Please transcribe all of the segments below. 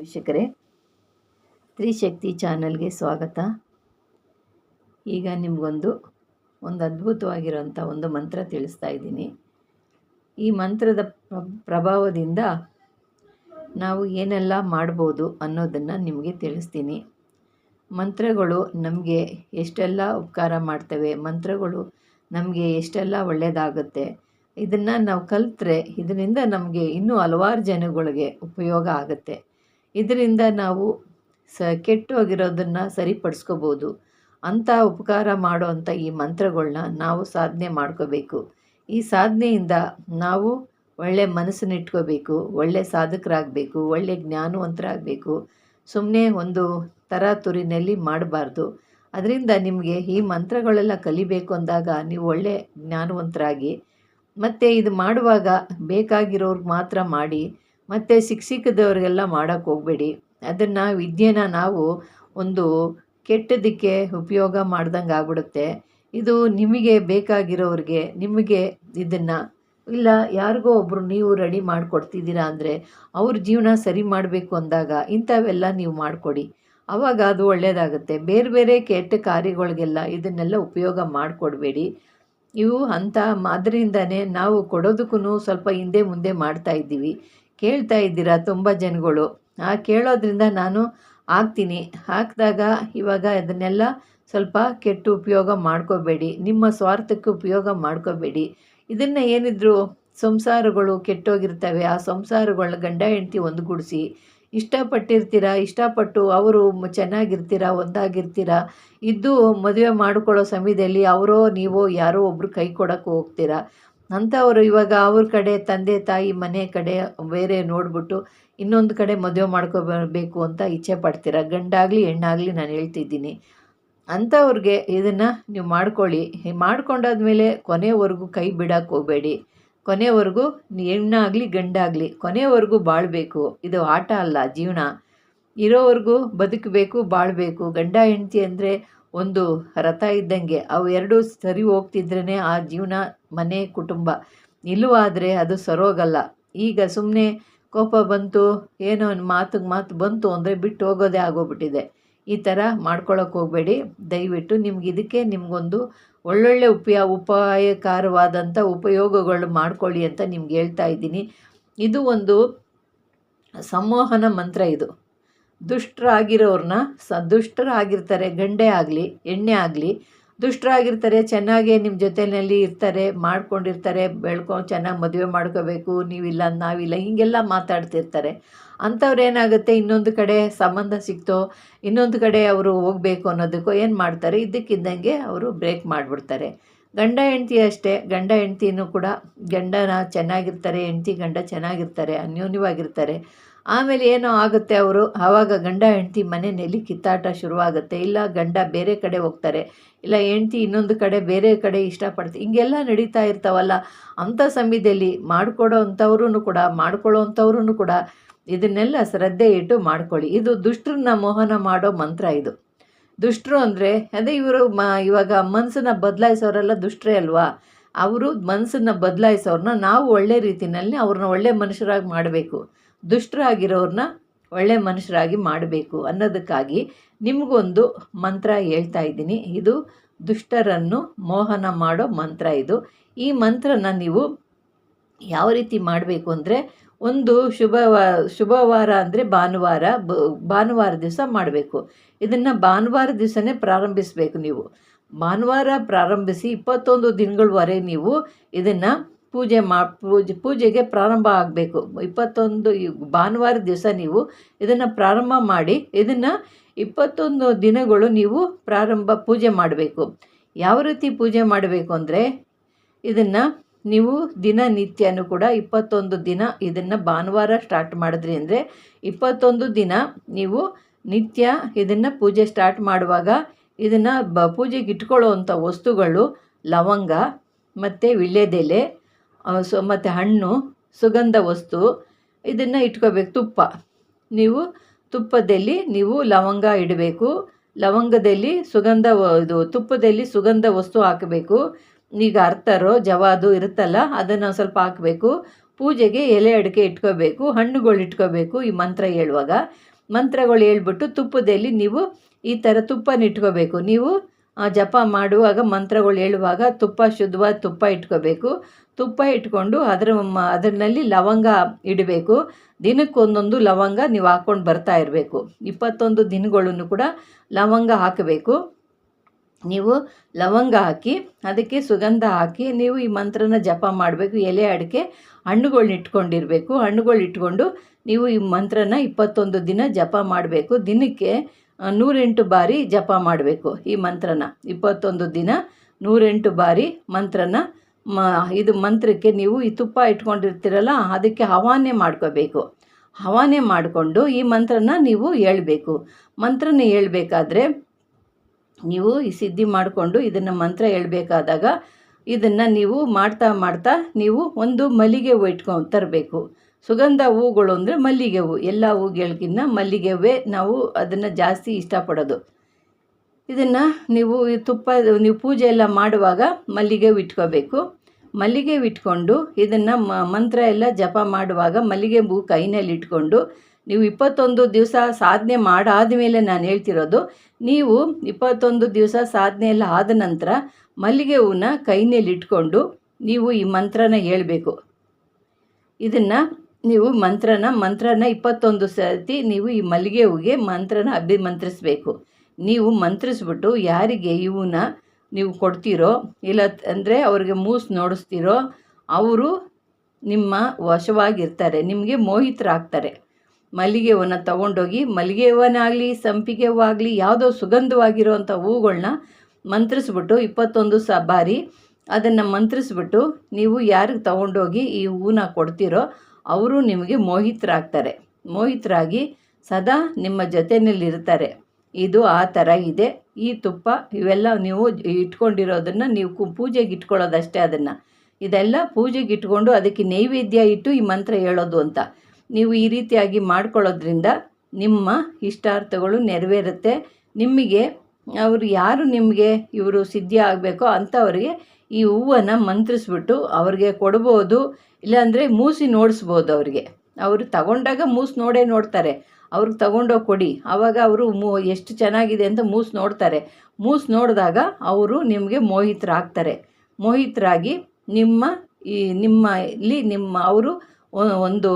ವೀಕ್ಷಕರೇ, ತ್ರಿಶಕ್ತಿ ಚಾನಲ್ಗೆ ಸ್ವಾಗತ. ಈಗ ನಿಮಗೊಂದು, ಒಂದು ಅದ್ಭುತವಾಗಿರುವಂಥ ಒಂದು ಮಂತ್ರ ತಿಳಿಸ್ತಾ ಇದ್ದೀನಿ. ಈ ಮಂತ್ರದ ಪ್ರಭಾವದಿಂದ ನಾವು ಏನೆಲ್ಲ ಮಾಡ್ಬೋದು ಅನ್ನೋದನ್ನು ನಿಮಗೆ ತಿಳಿಸ್ತೀನಿ. ಮಂತ್ರಗಳು ನಮಗೆ ಎಷ್ಟೆಲ್ಲ ಉಪಕಾರ ಮಾಡ್ತವೆ, ಮಂತ್ರಗಳು ನಮಗೆ ಎಷ್ಟೆಲ್ಲ ಒಳ್ಳೆಯದಾಗುತ್ತೆ ಇದನ್ನು ನಾವು ಕಲಿತ್ರೆ ಇದರಿಂದ ನಮಗೆ ಇನ್ನೂ ಹಲವಾರು ಜನಗಳಿಗೆ ಉಪಯೋಗ ಆಗುತ್ತೆ. ಇದರಿಂದ ನಾವು ಸ ಕೆಟ್ಟು ಹೋಗಿರೋದನ್ನು ಸರಿಪಡಿಸ್ಕೋಬೋದು. ಅಂಥ ಉಪಕಾರ ಮಾಡೋವಂಥ ಈ ಮಂತ್ರಗಳನ್ನ ನಾವು ಸಾಧನೆ ಮಾಡ್ಕೋಬೇಕು. ಈ ಸಾಧನೆಯಿಂದ ನಾವು ಒಳ್ಳೆ ಮನಸ್ಸನ್ನು ಇಟ್ಕೋಬೇಕು ಒಳ್ಳೆ ಸಾಧಕರಾಗಬೇಕು, ಒಳ್ಳೆ ಜ್ಞಾನವಂತರಾಗಬೇಕು. ಸುಮ್ಮನೆ ಒಂದು ತರಾತುರಿನಲ್ಲಿ ಮಾಡಬಾರ್ದು. ಅದರಿಂದ ನಿಮಗೆ ಈ ಮಂತ್ರಗಳೆಲ್ಲ ಕಲಿಬೇಕು ಅಂದಾಗ ನೀವು ಒಳ್ಳೆ ಜ್ಞಾನವಂತರಾಗಿ, ಮತ್ತು ಇದು ಮಾಡುವಾಗ ಬೇಕಾಗಿರೋರ್ಗೆ ಮಾತ್ರ ಮಾಡಿ ಮತ್ತು ಸಿಕ್ಕ ಸಿಕ್ಕದವ್ರಿಗೆಲ್ಲ ಮಾಡೋಕ್ಕೆ ಹೋಗಬೇಡಿ. ಅದನ್ನು ವಿದ್ಯೆನ ನಾವು ಒಂದು ಕೆಟ್ಟದಕ್ಕೆ ಉಪಯೋಗ ಮಾಡ್ದಂಗೆ ಆಗ್ಬಿಡುತ್ತೆ. ಇದು ನಿಮಗೆ ಬೇಕಾಗಿರೋರಿಗೆ ನಿಮಗೆ ಇದನ್ನು, ಇಲ್ಲ ಯಾರಿಗೋ ಒಬ್ಬರು ನೀವು ರೆಡಿ ಮಾಡಿಕೊಡ್ತಿದ್ದೀರಾ ಅಂದರೆ ಅವ್ರ ಜೀವನ ಸರಿ ಮಾಡಬೇಕು ಅಂದಾಗ ಇಂಥವೆಲ್ಲ ನೀವು ಮಾಡಿಕೊಡಿ. ಆವಾಗ ಅದು ಒಳ್ಳೆಯದಾಗುತ್ತೆ ಬೇರೆ ಬೇರೆ ಕೆಟ್ಟ ಕಾರ್ಯಗಳಿಗೆಲ್ಲ ಇದನ್ನೆಲ್ಲ ಉಪಯೋಗ ಮಾಡಿಕೊಡ್ಬೇಡಿ. ಇವು ಅಂಥ ಮಾದರಿಯಿಂದನೇ ನಾವು ಕೊಡೋದಕ್ಕೂ ಸ್ವಲ್ಪ ಹಿಂದೆ ಮುಂದೆ ಮಾಡ್ತಾ ಇದ್ದೀವಿ. ಕೇಳ್ತಾ ಇದ್ದೀರಾ ತುಂಬ ಜನಗಳು. ಆ ಕೇಳೋದ್ರಿಂದ ನಾನು ಹಾಕ್ತೀನಿ ಹಾಕಿದಾಗ ಇವಾಗ ಅದನ್ನೆಲ್ಲ ಸ್ವಲ್ಪ ಕೆಟ್ಟು ಉಪಯೋಗ ಮಾಡ್ಕೋಬೇಡಿ. ನಿಮ್ಮ ಸ್ವಾರ್ಥಕ್ಕೆ ಉಪಯೋಗ ಮಾಡ್ಕೋಬೇಡಿ. ಇದನ್ನು ಏನಿದ್ರು ಸಂಸಾರಗಳು ಕೆಟ್ಟೋಗಿರ್ತವೆ. ಆ ಸಂಸಾರಗಳನ್ನ ಗಂಡ ಹೆಂಡತಿ ಒಂದುಗೂಡಿಸಿ. ಇಷ್ಟಪಟ್ಟಿರ್ತೀರ? ಇಷ್ಟಪಟ್ಟು ಅವರು ಚೆನ್ನಾಗಿರ್ತೀರ? ಒಂದಾಗಿರ್ತೀರ? ಇದ್ದು ಮದುವೆ ಮಾಡ್ಕೊಳ್ಳೋ ಸಮಯದಲ್ಲಿ ಅವರೋ, ನೀವೋ ಯಾರೋ ಒಬ್ಬರು ಕೈ ಕೊಡೋಕ್ಕೆ ಹೋಗ್ತೀರಾ? ಅಂಥವರು ಇವಾಗ ಅವ್ರ ಕಡೆ, ತಂದೆ, ತಾಯಿ, ಮನೆ ಕಡೆ ಬೇರೆ ನೋಡಿಬಿಟ್ಟು ಇನ್ನೊಂದು ಕಡೆ ಮದುವೆ ಮಾಡ್ಕೋಬೇಕು ಅಂತ ಇಚ್ಛೆ ಪಡ್ತೀರ? ಗಂಡಾಗಲಿ, ಹೆಣ್ಣಾಗಲಿ ನಾನು ಹೇಳ್ತಿದ್ದೀನಿ. ಅಂಥವ್ರಿಗೆ ಇದನ್ನು ನೀವು ಮಾಡ್ಕೊಳ್ಳಿ. ಮಾಡ್ಕೊಂಡಾದ್ಮೇಲೆ ಕೊನೆವರೆಗೂ ಕೈ ಬಿಡಕ್ಕೆ ಹೋಗಬೇಡಿ. ಕೊನೆವರೆಗೂ ಹೆಣ್ಣಾಗಲಿ, ಗಂಡಾಗಲಿ ಕೊನೆವರೆಗೂ ಬಾಳಬೇಕು. ಇದು ಆಟ ಅಲ್ಲ, ಜೀವನ. ಇರೋವರೆಗೂ ಬದುಕಬೇಕು, ಬಾಳಬೇಕು. ಗಂಡ, ಹೆಂಡತಿ ಅಂದರೆ ಒಂದು ರಥ ಇದ್ದಂಗೆ ಅವು ಎರಡೂ ಸರಿ ಹೋಗ್ತಿದ್ರೇ ಆ ಜೀವನ ಮನೆ ಕುಟುಂಬ. ಇಲ್ಲವಾದರೆ ಅದು ಸರೋಗಲ್ಲ. ಈಗ ಸುಮ್ಮನೆ ಕೋಪ ಬಂತು, ಏನೋ ಮಾತಿಗೆ ಮಾತು ಬಂತು ಅಂದರೆ ಬಿಟ್ಟು ಹೋಗೋದೇ ಆಗೋಗ್ಬಿಟ್ಟಿದೆ. ಈ ಥರ ಮಾಡ್ಕೊಳಕ್ಕೆ ಹೋಗಬೇಡಿ. ದಯವಿಟ್ಟು ನಿಮ್ಗೆ ಇದಕ್ಕೆ ನಿಮಗೊಂದು ಒಳ್ಳೊಳ್ಳೆ ಉಪಯ ಉಪಾಯಕಾರವಾದಂಥ ಉಪಯೋಗಗಳು ಮಾಡ್ಕೊಳ್ಳಿ ಅಂತ ನಿಮ್ಗೆ ಹೇಳ್ತಾ ಇದ್ದೀನಿ. ಇದು ಒಂದು ಸಂವಹನ ಮಂತ್ರ ಇದು. ದುಷ್ಟರಾಗಿರೋರನ್ನ ಸ ದುಷ್ಟರಾಗಿರ್ತಾರೆ ಗಂಡೆ ಆಗಲಿ ಎಣ್ಣೆ ಆಗಲಿ, ದುಷ್ಟರಾಗಿರ್ತಾರೆ, ಚೆನ್ನಾಗೇ ನಿಮ್ಮ ಜೊತೆಯಲ್ಲಿ ಇರ್ತಾರೆ, ಮಾಡ್ಕೊಂಡಿರ್ತಾರೆ, ಬೆಳ್ಕೊ, ಚೆನ್ನಾಗಿ ಮದುವೆ ಮಾಡ್ಕೋಬೇಕು, ನೀವಿಲ್ಲ, ನಾವಿಲ್ಲ, ಹೀಗೆಲ್ಲ ಮಾತಾಡ್ತಿರ್ತಾರೆ. ಅಂಥವ್ರು ಏನಾಗುತ್ತೆ? ಇನ್ನೊಂದು ಕಡೆ ಸಂಬಂಧ ಸಿಕ್ತೋ, ಇನ್ನೊಂದು ಕಡೆ ಅವರು ಹೋಗಬೇಕು ಅನ್ನೋದಕ್ಕೋ ಏನು ಮಾಡ್ತಾರೆ? ಇದ್ದಕ್ಕಿದ್ದಂಗೆ ಅವರು ಬ್ರೇಕ್ ಮಾಡಿಬಿಡ್ತಾರೆ. ಗಂಡ, ಹೆಂಡತಿ ಅಷ್ಟೇ. ಗಂಡ, ಹೆಂಡ್ತಿನೂ ಕೂಡ ಗಂಡನ ಚೆನ್ನಾಗಿರ್ತಾರೆ, ಹೆಂಡತಿ, ಗಂಡ ಚೆನ್ನಾಗಿರ್ತಾರೆ, ಅನ್ಯೋನ್ಯವಾಗಿರ್ತಾರೆ. ಆಮೇಲೆ ಏನೋ ಆಗುತ್ತೆ ಅವರು? ಆವಾಗ ಗಂಡ, ಹೆಂಡತಿ ಮನೆಯಲ್ಲಿ ಕಿತ್ತಾಟ ಶುರುವಾಗುತ್ತೆ. ಇಲ್ಲ, ಗಂಡ ಬೇರೆ ಕಡೆ ಹೋಗ್ತಾರೆ. ಇಲ್ಲ, ಹೆಂಡ್ತಿ ಇನ್ನೊಂದು ಕಡೆ ಬೇರೆ ಕಡೆ ಇಷ್ಟಪಡ್ತಾರೆ ಹಿಂಗೆಲ್ಲ ನಡೀತಾ ಇರ್ತಾವಲ್ಲ. ಅಂಥ ಸಮಯದಲ್ಲಿ ಮಾಡಿಕೊಡೋ ಅಂಥವ್ರೂ ಕೂಡ, ಮಾಡ್ಕೊಳ್ಳೋ ಅಂಥವ್ರೂ ಕೂಡ ಇದನ್ನೆಲ್ಲ ಶ್ರದ್ಧೆ ಇಟ್ಟು ಮಾಡ್ಕೊಳ್ಳಿ. ಇದು ದುಷ್ಟರನ್ನ ಮೋಹನ ಮಾಡೋ ಮಂತ್ರ ಇದು. ದುಷ್ಟರು ಅಂದರೆ, ಅದೇ ಇವರು ಮ, ಇವಾಗ ಮನಸ್ಸನ್ನ ಬದಲಾಯಿಸೋರೆಲ್ಲ ದುಷ್ಟ್ರೇ ಅಲ್ವಾ? ಅವರು ಮನಸ್ಸನ್ನು ಬದಲಾಯಿಸೋರನ್ನ ನಾವು ಒಳ್ಳೆ ರೀತಿಯಲ್ಲಿ ಅವ್ರನ್ನ ಒಳ್ಳೆ ಮನುಷ್ಯರಾಗಿ ಮಾಡಬೇಕು. ದುಷ್ಟರಾಗಿರೋರನ್ನ ಒಳ್ಳೆ ಮನುಷ್ಯರಾಗಿ ಮಾಡಬೇಕು ಅನ್ನೋದಕ್ಕಾಗಿ ನಿಮಗೊಂದು ಮಂತ್ರ ಹೇಳ್ತಾ ಇದ್ದೀನಿ. ಇದು ದುಷ್ಟರನ್ನು ಮೋಹನ ಮಾಡೋ ಮಂತ್ರ ಇದು. ಈ ಮಂತ್ರನ ನೀವು ಯಾವ ರೀತಿ ಮಾಡಬೇಕು ಅಂದರೆ ಒಂದು ಶುಭವಾ, ಶುಭವಾರ ಅಂದರೆ ಭಾನುವಾರ ಭಾನುವಾರ ದಿವಸ ಮಾಡಬೇಕು. ಇದನ್ನು ಭಾನುವಾರ ದಿವಸನೇ ಪ್ರಾರಂಭಿಸಬೇಕು ನೀವು. ಭಾನುವಾರ ಪ್ರಾರಂಭಿಸಿ ಇಪ್ಪತ್ತೊಂದು ದಿನಗಳವರೆಗೆ ನೀವು ಇದನ್ನು ಪೂಜೆ ಮಾ, ಪೂಜೆ, ಪೂಜೆಗೆ ಪ್ರಾರಂಭ ಆಗಬೇಕು. ಇಪ್ಪತ್ತೊಂದು ಭಾನುವಾರ ದಿವಸ ನೀವು ಇದನ್ನು ಪ್ರಾರಂಭ ಮಾಡಿ, ಇದನ್ನು ಇಪ್ಪತ್ತೊಂದು ದಿನಗಳು ನೀವು ಪ್ರಾರಂಭ ಪೂಜೆ ಮಾಡಬೇಕು. ಯಾವ ರೀತಿ ಪೂಜೆ ಮಾಡಬೇಕು ಅಂದರೆ, ಇದನ್ನು ನೀವು ದಿನನಿತ್ಯನೂ ಕೂಡ ಇಪ್ಪತ್ತೊಂದು ದಿನ ಇದನ್ನು ಭಾನುವಾರ ಸ್ಟಾರ್ಟ್ ಮಾಡಿದ್ರಿ ಅಂದರೆ, ಇಪ್ಪತ್ತೊಂದು ದಿನ ನೀವು ನಿತ್ಯ ಇದನ್ನು ಪೂಜೆ ಸ್ಟಾರ್ಟ್ ಮಾಡುವಾಗ ಇದನ್ನು ಬ, ಪೂಜೆಗೆ ಇಟ್ಕೊಳ್ಳೋವಂಥ ವಸ್ತುಗಳು ಲವಂಗ, ಮತ್ತು ವಿಳ್ಯದೆಲೆ ಸೊ, ಮತ್ತು ಹಣ್ಣು, ಸುಗಂಧ ವಸ್ತು, ಇದನ್ನು ಇಟ್ಕೋಬೇಕು, ತುಪ್ಪ. ನೀವು ತುಪ್ಪದಲ್ಲಿ ನೀವು ಲವಂಗ ಇಡಬೇಕು. ಲವಂಗದಲ್ಲಿ ಸುಗಂಧ ಇದು ತುಪ್ಪದಲ್ಲಿ ಸುಗಂಧ ವಸ್ತು ಹಾಕಬೇಕು. ಈಗ ಅರ್ಥರೋ ಜವಾದು ಇರುತ್ತಲ್ಲ, ಅದನ್ನು ಸ್ವಲ್ಪ ಹಾಕಬೇಕು. ಪೂಜೆಗೆ ಎಲೆ ಅಡಿಕೆ ಇಟ್ಕೋಬೇಕು, ಹಣ್ಣುಗಳು ಇಟ್ಕೋಬೇಕು, ಈ ಮಂತ್ರ ಹೇಳುವಾಗ. ಮಂತ್ರಗಳು ಹೇಳ್ಬಿಟ್ಟು ತುಪ್ಪದಲ್ಲಿ ನೀವು ಈ ಥರ ತುಪ್ಪನ ಇಟ್ಕೋಬೇಕು. ನೀವು ಜಪ ಮಾಡುವಾಗ ಮಂತ್ರಗಳು ಹೇಳುವಾಗ ತುಪ್ಪ ಶುದ್ಧವಾದ ತುಪ್ಪ ಇಟ್ಕೋಬೇಕು. ತುಪ್ಪ ಇಟ್ಕೊಂಡು ಅದರ ಅದರಲ್ಲಿ ಲವಂಗ ಇಡಬೇಕು. ದಿನಕ್ಕೊಂದೊಂದು ಲವಂಗ ನೀವು ಹಾಕ್ಕೊಂಡು ಬರ್ತಾ ಇರಬೇಕು. ಇಪ್ಪತ್ತೊಂದು ದಿನಗಳನ್ನು ಕೂಡ ಲವಂಗ ಹಾಕಬೇಕು. ನೀವು ಲವಂಗ ಹಾಕಿ, ಅದಕ್ಕೆ ಸುಗಂಧ ಹಾಕಿ, ನೀವು ಈ ಮಂತ್ರನ ಜಪ ಮಾಡಬೇಕು. ಎಲೆ ಅಡಿಕೆ ಹಣ್ಣುಗಳನ್ನ ಇಟ್ಕೊಂಡಿರಬೇಕು. ಹಣ್ಣುಗಳು ಇಟ್ಕೊಂಡು ನೀವು ಈ ಮಂತ್ರನ ಇಪ್ಪತ್ತೊಂದು ದಿನ ಜಪ ಮಾಡಬೇಕು. ದಿನಕ್ಕೆ ನೂರೆಂಟು ಬಾರಿ ಜಪ ಮಾಡಬೇಕು ಈ ಮಂತ್ರನ. ಇಪ್ಪತ್ತೊಂದು ದಿನ ನೂರೆಂಟು ಬಾರಿ ಮಂತ್ರನ, ಮ, ಇದು ಮಂತ್ರಕ್ಕೆ ನೀವು ಈ ತುಪ್ಪ ಇಟ್ಕೊಂಡಿರ್ತೀರಲ್ಲ, ಅದಕ್ಕೆ ಹವಾನೆ ಮಾಡ್ಕೋಬೇಕು. ಹವಾನೆ ಮಾಡಿಕೊಂಡು ಈ ಮಂತ್ರನ ನೀವು ಹೇಳ್ಬೇಕು. ಮಂತ್ರನ ಹೇಳಬೇಕಾದ್ರೆ ನೀವು ಈ ಸಿದ್ಧಿ ಮಾಡಿಕೊಂಡು ಇದನ್ನು ಮಂತ್ರ ಹೇಳ್ಬೇಕಾದಾಗ ಇದನ್ನು ನೀವು ಮಾಡ್ತಾ ಮಾಡ್ತಾ ನೀವು ಒಂದು ಮಲ್ಲಿಗೆ ಇಟ್ಕೊಂಡು ತರಬೇಕು. ಸುಗಂಧ ಹೂಗಳು ಅಂದರೆ ಮಲ್ಲಿಗೆ ಹೂ. ಎಲ್ಲ ಹೂಗಳಿಗಿನ್ನ ಮಲ್ಲಿಗೆ ಹೂವೇ ನಾವು ಅದನ್ನು ಜಾಸ್ತಿ ಇಷ್ಟಪಡೋದು. ಇದನ್ನು ನೀವು ತುಪ್ಪ, ನೀವು ಪೂಜೆ ಎಲ್ಲ ಮಾಡುವಾಗ ಮಲ್ಲಿಗೆ ಇಟ್ಕೋಬೇಕು. ಮಲ್ಲಿಗೆ ಇಟ್ಕೊಂಡು ಇದನ್ನು ಮಂತ್ರ ಎಲ್ಲ ಜಪ ಮಾಡುವಾಗ ಮಲ್ಲಿಗೆ ಹೂ ಕೈನಲ್ಲಿ ಇಟ್ಕೊಂಡು ನೀವು ಇಪ್ಪತ್ತೊಂದು ದಿವಸ ಸಾಧನೆ ಮಾಡಾದ ಮೇಲೆ ನಾನು ಹೇಳ್ತಿರೋದು, ನೀವು ಇಪ್ಪತ್ತೊಂದು ದಿವಸ ಸಾಧನೆ ಎಲ್ಲ ಆದ ನಂತರ ಮಲ್ಲಿಗೆ ಹೂವನ್ನ ಕೈನಲ್ಲಿ ಇಟ್ಕೊಂಡು ನೀವು ಈ ಮಂತ್ರನ ಹೇಳಬೇಕು. ಇದನ್ನು ನೀವು ಮಂತ್ರನ ಮಂತ್ರನ ಇಪ್ಪತ್ತೊಂದು ಸರ್ತಿ ನೀವು ಈ ಮಲ್ಲಿಗೆ ಹೂಗೆ ಮಂತ್ರನ ಅಭಿಮಂತ್ರಿಸ್ಬೇಕು ನೀವು ಮಂತ್ರಿಸ್ಬಿಟ್ಟು ಯಾರಿಗೆ ಇವನ್ನ ನೀವು ಕೊಡ್ತೀರೋ, ಇಲ್ಲ ಅಂದರೆ ಅವ್ರಿಗೆ ಮೂಸ್ ನೋಡಿಸ್ತೀರೋ, ಅವರು ನಿಮ್ಮ ವಶವಾಗಿರ್ತಾರೆ, ನಿಮಗೆ ಮೋಹಿತರಾಗ್ತಾರೆ. ಮಲ್ಲಿಗೆ ಹೂವನ್ನು ತೊಗೊಂಡೋಗಿ, ಮಲ್ಲಿಗೆ ಹೂವನಾಗಲಿ ಸಂಪಿಗೆ ಹೂವಾಗಲಿ, ಯಾವುದೋ ಸುಗಂಧವಾಗಿರುವಂಥ ಹೂಗಳನ್ನ ಮಂತ್ರಿಸ್ಬಿಟ್ಟು ಇಪ್ಪತ್ತೊಂದು ಸ ಬಾರಿ ಅದನ್ನು ಮಂತ್ರಿಸ್ಬಿಟ್ಟು ನೀವು ಯಾರಿಗೆ ತಗೊಂಡೋಗಿ ಈ ಹೂನ ಕೊಡ್ತೀರೋ ಅವರು ನಿಮಗೆ ಮೋಹಿತರಾಗ್ತಾರೆ. ಮೋಹಿತರಾಗಿ ಸದಾ ನಿಮ್ಮ ಜೊತೆಯಲ್ಲಿರ್ತಾರೆ ಇದು ಆ ಥರ ಇದೆ. ಈ ತುಪ್ಪ ಇವೆಲ್ಲ ನೀವು ಇಟ್ಕೊಂಡಿರೋದನ್ನು ನೀವು ಕು ಪೂಜೆಗೆ ಇಟ್ಕೊಳ್ಳೋದಷ್ಟೇ ಅದನ್ನು. ಇದೆಲ್ಲ ಪೂಜೆಗೆ ಇಟ್ಕೊಂಡು ಅದಕ್ಕೆ ನೈವೇದ್ಯ ಇಟ್ಟು ಈ ಮಂತ್ರ ಹೇಳೋದು ಅಂತ. ನೀವು ಈ ರೀತಿಯಾಗಿ ಮಾಡ್ಕೊಳ್ಳೋದ್ರಿಂದ ನಿಮ್ಮ ಇಷ್ಟಾರ್ಥಗಳು ನೆರವೇರುತ್ತೆ. ನಿಮಗೆ ಅವರು ಯಾರು ನಿಮಗೆ ಇವರು ಸಿದ್ಧಿ ಆಗಬೇಕೋ ಅಂಥವ್ರಿಗೆ ಈ ಹೂವನ್ನು ಮಂತ್ರಿಸ್ಬಿಟ್ಟು ಅವ್ರಿಗೆ ಕೊಡ್ಬೋದು. ಇಲ್ಲಾಂದರೆ ಮೂಸಿ ನೋಡಿಸ್ಬೋದು ಅವ್ರಿಗೆ. ಅವರು ತಗೊಂಡಾಗ ಮೂಸು ನೋಡೇ ನೋಡ್ತಾರೆ. ಅವ್ರಿಗೆ ತಗೊಂಡೋಗಿ ಕೊಡಿ. ಆವಾಗ ಅವರು ಮೂ, ಎಷ್ಟು ಚೆನ್ನಾಗಿದೆ ಅಂತ ಮೂಸು ನೋಡ್ತಾರೆ. ಮೂಸು ನೋಡಿದಾಗ ಅವರು ನಿಮಗೆ ಮೋಹಿತರಾಗ್ತಾರೆ. ಮೋಹಿತರಾಗಿ ನಿಮ್ಮ ಈ ನಿಮ್ಮ ಇಲ್ಲಿ ನಿಮ್ಮ ಅವರು ಒಂದು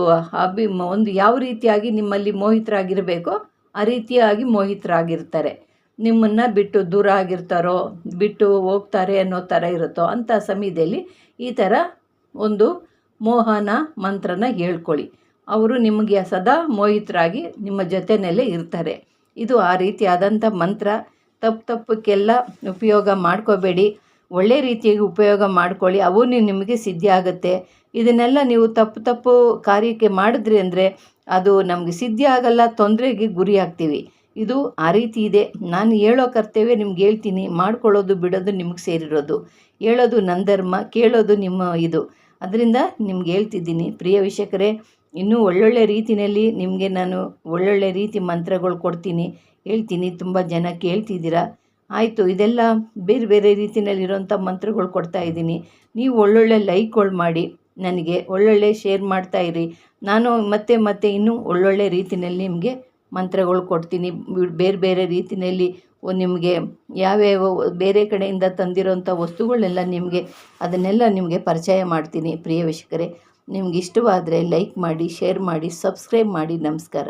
ಅಭಿ, ಒಂದು ಯಾವ ರೀತಿಯಾಗಿ ನಿಮ್ಮಲ್ಲಿ ಮೋಹಿತರಾಗಿರಬೇಕೋ ಆ ರೀತಿಯಾಗಿ ಮೋಹಿತರಾಗಿರ್ತಾರೆ. ನಿಮ್ಮನ್ನು ಬಿಟ್ಟು ದೂರ ಆಗಿರ್ತಾರೋ, ಬಿಟ್ಟು ಹೋಗ್ತಾರೆ ಅನ್ನೋ ಥರ ಇರುತ್ತೋ ಅಂಥ ಸಮಯದಲ್ಲಿ ಈ ಥರ ಒಂದು ಮೋಹನ ಮಂತ್ರನ ಹೇಳ್ಕೊಳ್ಳಿ. ಅವರು ನಿಮಗೆ ಸದಾ ಮೋಹಿತರಾಗಿ ನಿಮ್ಮ ಜೊತೆಯಲ್ಲೇ ಇರ್ತಾರೆ. ಇದು ಆ ರೀತಿಯಾದಂಥ ಮಂತ್ರ. ತಪ್ಪು ತಪ್ಪಕ್ಕೆಲ್ಲ ಉಪಯೋಗ ಮಾಡ್ಕೋಬೇಡಿ. ಒಳ್ಳೆ ರೀತಿಯಾಗಿ ಉಪಯೋಗ ಮಾಡ್ಕೊಳ್ಳಿ. ಅವು ನಿಮಗೆ ಸಿದ್ಧಿ ಆಗುತ್ತೆ. ಇದನ್ನೆಲ್ಲ ನೀವು ತಪ್ಪು ತಪ್ಪು ಕಾರ್ಯಕ್ಕೆ ಮಾಡಿದ್ರಿ ಅಂದರೆ ಅದು ನಮಗೆ ಸಿದ್ಧಿ ಆಗಲ್ಲ, ತೊಂದರೆಗೆ ಗುರಿ ಆಗ್ತೀವಿ. ಇದು ಆ ರೀತಿ ಇದೆ. ನಾನು ಹೇಳೋ ಕರ್ತವ್ಯ ನಿಮ್ಗೆ ಹೇಳ್ತೀನಿ. ಮಾಡ್ಕೊಳ್ಳೋದು, ಬಿಡೋದು ನಿಮಗೆ ಸೇರಿರೋದು. ಹೇಳೋದು ನನ್ನ ಧರ್ಮ, ಕೇಳೋದು ನಿಮ್ಮ ಇದು. ಅದರಿಂದ ನಿಮ್ಗೆ ಹೇಳ್ತಿದ್ದೀನಿ, ಪ್ರಿಯ ವೀಕ್ಷಕರೇ, ಇನ್ನೂ ಒಳ್ಳೊಳ್ಳೆ ರೀತಿಯಲ್ಲಿ ನಿಮಗೆ ನಾನು ಒಳ್ಳೊಳ್ಳೆ ರೀತಿ ಮಂತ್ರಗಳು ಕೊಡ್ತೀನಿ. ಹೇಳ್ತೀನಿ, ತುಂಬ ಜನ ಕೇಳ್ತಿದ್ದೀರಾ? ಆಯಿತು, ಇದೆಲ್ಲ ಬೇರೆ ಬೇರೆ ರೀತಿಯಲ್ಲಿರೋಂಥ ಮಂತ್ರಗಳು ಕೊಡ್ತಾ ಇದ್ದೀನಿ. ನೀವು ಒಳ್ಳೊಳ್ಳೆ ಲೈಕ್ಗಳು ಮಾಡಿ, ನನಗೆ ಒಳ್ಳೊಳ್ಳೆ ಶೇರ್ ಮಾಡ್ತಾ ಇರಿ. ನಾನು ಮತ್ತೆ ಮತ್ತೆ ಇನ್ನೂ ಒಳ್ಳೊಳ್ಳೆ ರೀತಿಯಲ್ಲಿ ನಿಮಗೆ ಮಂತ್ರಗಳು ಕೊಡ್ತೀನಿ. ಬೇರೆ ಬೇರೆ ರೀತಿಯಲ್ಲಿ ನಿಮಗೆ ಯಾವ್ಯಾವ ಬೇರೆ ಕಡೆಯಿಂದ ತಂದಿರೋಂಥ ವಸ್ತುಗಳನ್ನೆಲ್ಲ ನಿಮಗೆ ಅದನ್ನೆಲ್ಲ ನಿಮಗೆ ಪರಿಚಯ ಮಾಡ್ತೀನಿ. ಪ್ರಿಯ ವೀಕ್ಷಕರೇ, ನಿಮ್ಗೆ ಇಷ್ಟವಾದರೆ ಲೈಕ್ ಮಾಡಿ ಶೇರ್ ಮಾಡಿ ಸಬ್ಸ್ಕ್ರೈಬ್ ಮಾಡಿ. ನಮಸ್ಕಾರ.